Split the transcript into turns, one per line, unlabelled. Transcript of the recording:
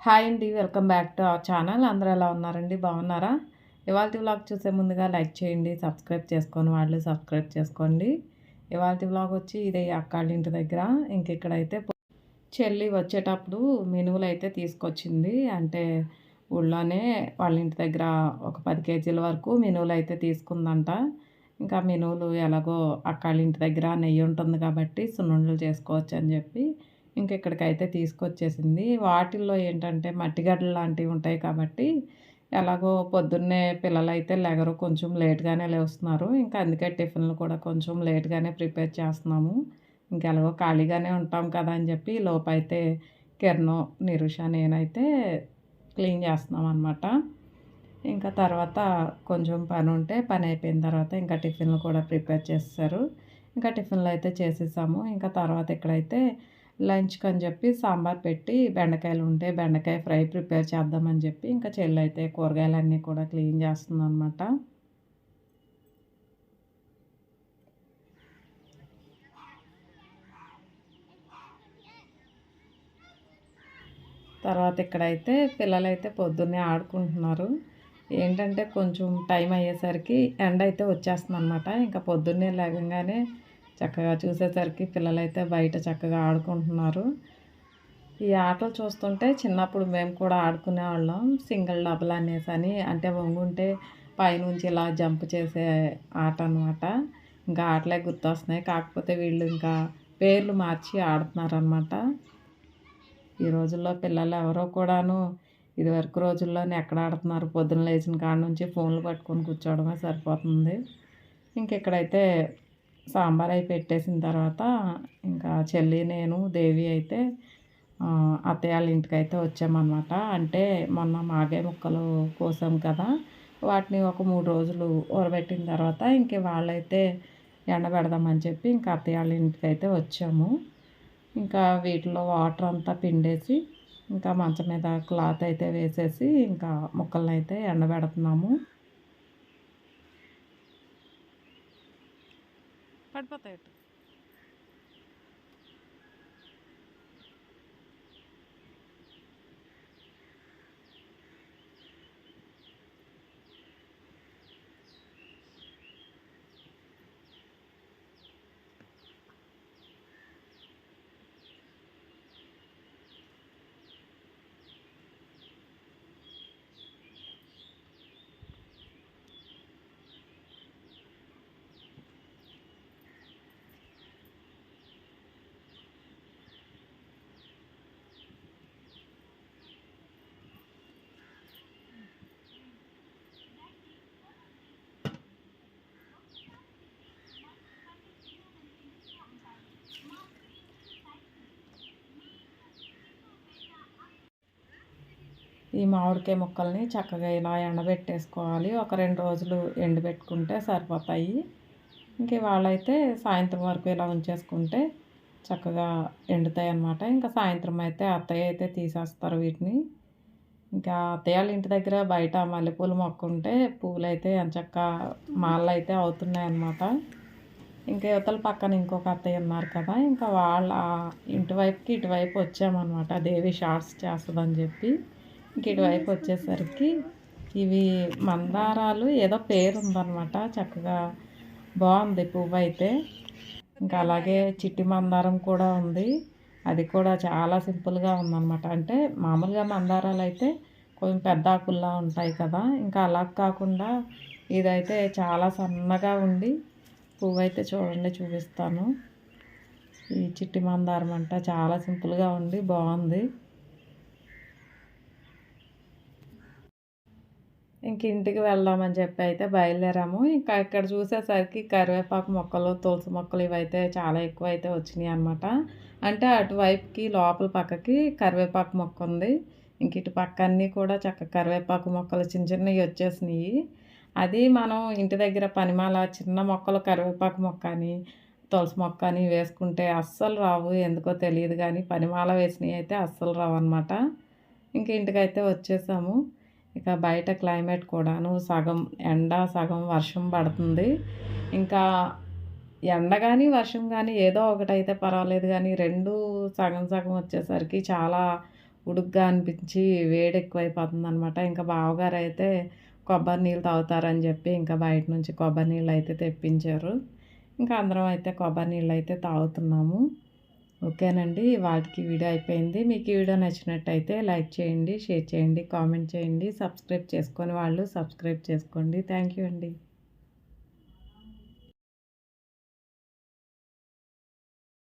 Hi అండి welcome back to our channel. అందరూ ఎలా ఉన్నారండి? బాగున్నారా? ఇవాళ వ్లాగ్ చూసే ముందుగా లైక్ చేయండి సబ్స్క్రైబ్ చేసుకొని వాళ్ళు సబ్స్క్రైబ్ చేసుకోండి. ఇవాళ వ్లాగ్ వచ్చి ఇదే అక్కాళ్ళ ఇంటి దగ్గర. ఇంకెక్కడైతే చెల్లి వచ్చేటప్పుడు మినువులు అయితే తీసుకొచ్చింది. అంటే ఊళ్ళోనే వాళ్ళ ఇంటి దగ్గర ఒక పది కేజీల వరకు మినువులు అయితే తీసుకుందంట. ఇంకా మినువులు ఎలాగో అక్కాళ్ళ ఇంటి దగ్గర నెయ్యి ఉంటుంది కాబట్టి సున్నుండలు చేసుకోవచ్చు అని చెప్పి ఇంకెక్కడికైతే తీసుకొచ్చేసింది. వాటిల్లో ఏంటంటే మట్టిగడ్డలు లాంటివి ఉంటాయి కాబట్టి ఎలాగో పొద్దున్నే పిల్లలు అయితే లెగరు కొంచెం లేట్గానే లేస్తున్నారు. ఇంకా అందుకే టిఫిన్లు కూడా కొంచెం లేట్గానే ప్రిపేర్ చేస్తున్నాము. ఇంకెలాగో ఖాళీగానే ఉంటాం కదా అని చెప్పి లోపైతే కిరణం నిరుష నేనైతే క్లీన్ చేస్తున్నాం అనమాట ఇంకా తర్వాత కొంచెం పని ఉంటే పని అయిపోయిన తర్వాత ఇంకా టిఫిన్లు కూడా ప్రిపేర్ చేస్తారు ఇంకా టిఫిన్లు అయితే చేసేసాము. ఇంకా తర్వాత ఇక్కడైతే లంచ్కి అని చెప్పి సాంబార్ పెట్టి బెండకాయలు ఉంటే బెండకాయ ఫ్రై ప్రిపేర్ చేద్దామని చెప్పి ఇంకా చెల్లి అయితే కూరగాయలన్నీ కూడా క్లీన్ చేస్తుంది అనమాట తర్వాత ఇక్కడైతే పిల్లలైతే పొద్దున్నే ఆడుకుంటున్నారు. ఏంటంటే కొంచెం టైం అయ్యేసరికి ఎండ అయితే వచ్చేస్తుంది అనమాట ఇంకా పొద్దున్నే లేగంగానే చక్కగా చూసేసరికి పిల్లలైతే బయట చక్కగా ఆడుకుంటున్నారు. ఈ ఆటలు చూస్తుంటే చిన్నప్పుడు మేము కూడా ఆడుకునేవాళ్ళం. సింగిల్ డబుల్ అనేసి అని. అంటే వంగుంటే పైనుంచి ఇలా జంప్ చేసే ఆట అనమాట ఇంకా ఆటలే గుర్తొస్తున్నాయి. కాకపోతే వీళ్ళు ఇంకా పేర్లు మార్చి ఆడుతున్నారనమాట ఈ రోజుల్లో పిల్లలు ఎవరో కూడాను ఇదివరకు రోజుల్లోనే ఎక్కడ ఆడుతున్నారు? పొద్దున లేచిన కాడ నుంచి ఫోన్లు పట్టుకొని కూర్చోవడమే సరిపోతుంది. ఇంకెక్కడైతే సాంబార్ అయి పెట్టేసిన తర్వాత ఇంకా చెల్లి నేను దేవి అయితే అత్తయ్య వాళ్ళ ఇంటికి అయితే వచ్చామన్నమాట. అంటే మొన్న మాగే ముక్కలు కోసాం కదా వాటిని ఒక మూడు రోజులు ఊరబెట్టిన తర్వాత ఇంక వాళ్ళైతే ఎండబెడదామని చెప్పి ఇంకా అత్తయ్య వాళ్ళ ఇంటికి అయితే వచ్చాము. ఇంకా వీటిలో వాటర్ అంతా పిండేసి ఇంకా మంచం మీద క్లాత్ అయితే వేసేసి ఇంకా ముక్కలను అయితే ఎండబెడుతున్నాము. കടുപ്പത്തേട്ട് ఈ మామిడికాయ ముక్కల్ని చక్కగా ఇలా ఎండబెట్టేసుకోవాలి. ఒక రెండు రోజులు ఎండబెట్టుకుంటే సరిపోతాయి. ఇంక వాళ్ళైతే సాయంత్రం వరకు ఇలా ఉంచేసుకుంటే చక్కగా ఎండుతాయి అన్నమాట. ఇంకా సాయంత్రం అయితే అత్తయ్య అయితే తీసేస్తారు వీటిని. ఇంకా అత్తయ్య వాళ్ళ ఇంటి దగ్గర బయట మల్లెపూలు మొక్క ఉంటే పూలు అయితే ఎంచక్క మాలలు అయితే అవుతున్నాయి అన్నమాట ఇంకా యువతల పక్కన ఇంకొక అత్తయ్య ఉన్నారు కదా ఇంకా వాళ్ళ ఇంటివైపుకి ఇటువైపు వచ్చామన్నమాట. దేవి షార్ట్స్ చేస్తుందని చెప్పి. ఇటువైపు వచ్చేసరికి ఇవి మందారాలు ఏదో పేరు ఉందన్నమాట చక్కగా బాగుంది పువ్వు అయితే ఇంకా అలాగే చిట్టి మందారం కూడా ఉంది. అది కూడా చాలా సింపుల్గా ఉందన్నమాట. అంటే మామూలుగా మందారాలు అయితే కొంచెం పెద్ద ఆకుల్లా ఉంటాయి కదా. ఇంకా అలా కాకుండా ఇదైతే చాలా సన్నగా ఉండి పువ్వు అయితే చూడండి చూపిస్తాను. ఈ చిట్టి మందారం అంట చాలా సింపుల్గా ఉండి బాగుంది. ఇంక ఇంటికి వెళ్దామని చెప్పి అయితే బయలుదేరాము. ఇంకా ఇక్కడ చూసేసరికి కరివేపాకు మొక్కలు తులసి మొక్కలు ఇవైతే చాలా ఎక్కువ అయితే వచ్చినాయి అనమాట అంటే అటువైపుకి లోపల పక్కకి కరివేపాకు మొక్క ఉంది. ఇంక ఇటు పక్క అన్నీ కూడా చక్క కరివేపాకు మొక్కలు చిన్న చిన్నవి వచ్చేసినాయి. అది మనం ఇంటి దగ్గర పనిమాల చిన్న మొక్కలు కరివేపాకు మొక్క అని తులసి మొక్క అని వేసుకుంటే అస్సలు రావు. ఎందుకో తెలియదు కానీ పనిమాల వేసినవి అయితే అస్సలు రావు అనమాట ఇంక ఇంటికైతే వచ్చేసాము. ఇక బయట క్లైమేట్ కూడాను సగం ఎండ సగం వర్షం పడుతుంది. ఇంకా ఎండ కానీ వర్షం కానీ ఏదో ఒకటైతే పర్వాలేదు కానీ రెండు సగం సగం వచ్చేసరికి చాలా ఉడుగ్గా అనిపించి వేడి ఎక్కువైపోతుంది అనమాట ఇంకా బావగారు అయితే కొబ్బరి నీళ్ళు తాగుతారని చెప్పి ఇంకా బయట నుంచి కొబ్బరి నీళ్ళు అయితే తెప్పించారు. ఇంకా అందరం అయితే కొబ్బరి నీళ్ళు అయితే తాగుతున్నాము. ఓకేనండి వాటికి వీడియో అయిపోయింది. మీకు ఈ వీడియో నచ్చినట్టయితే లైక్ చేయండి షేర్ చేయండి కామెంట్ చేయండి సబ్స్క్రైబ్ చేసుకొని వాళ్ళు సబ్స్క్రైబ్ చేసుకోండి. థ్యాంక్ యూ అండి.